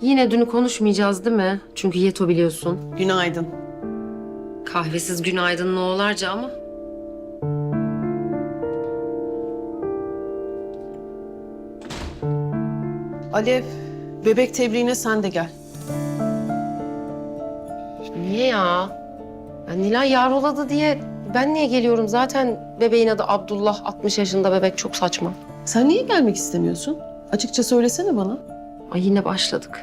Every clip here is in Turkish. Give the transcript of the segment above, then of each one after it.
Yine dünü konuşmayacağız değil mi? Çünkü Yeto biliyorsun. Günaydın. Kahvesiz günaydın oğlarca ama. Alev, bebek tebriğine sen de gel. Niye ya? ya Nilay yaroladı diye ben niye geliyorum? Zaten bebeğin adı Abdullah. 60 yaşında bebek çok saçma. Sen niye gelmek istemiyorsun? Açıkça söylesene bana. Ay yine başladık.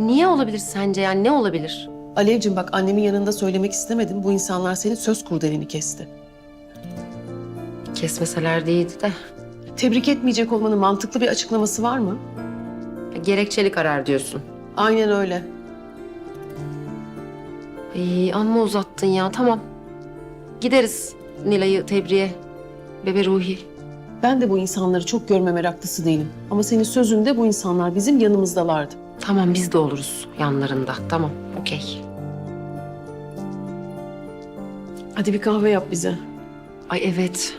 Niye olabilir sence yani ne olabilir? Alevcim bak annemin yanında söylemek istemedim. Bu insanlar senin söz kurdelini kesti. Kesmeseler değildi de. Tebrik etmeyecek olmanın mantıklı bir açıklaması var mı? Gerekçeli karar diyorsun. Aynen öyle. İyi amma uzattın ya tamam. Gideriz Nilay'ı tebriğe. Bebe Ruhi. Ben de bu insanları çok görme meraklısı değilim. Ama senin sözünde bu insanlar bizim yanımızdalardı. Tamam biz de oluruz yanlarında. Tamam okey. Hadi bir kahve yap bize. Ay evet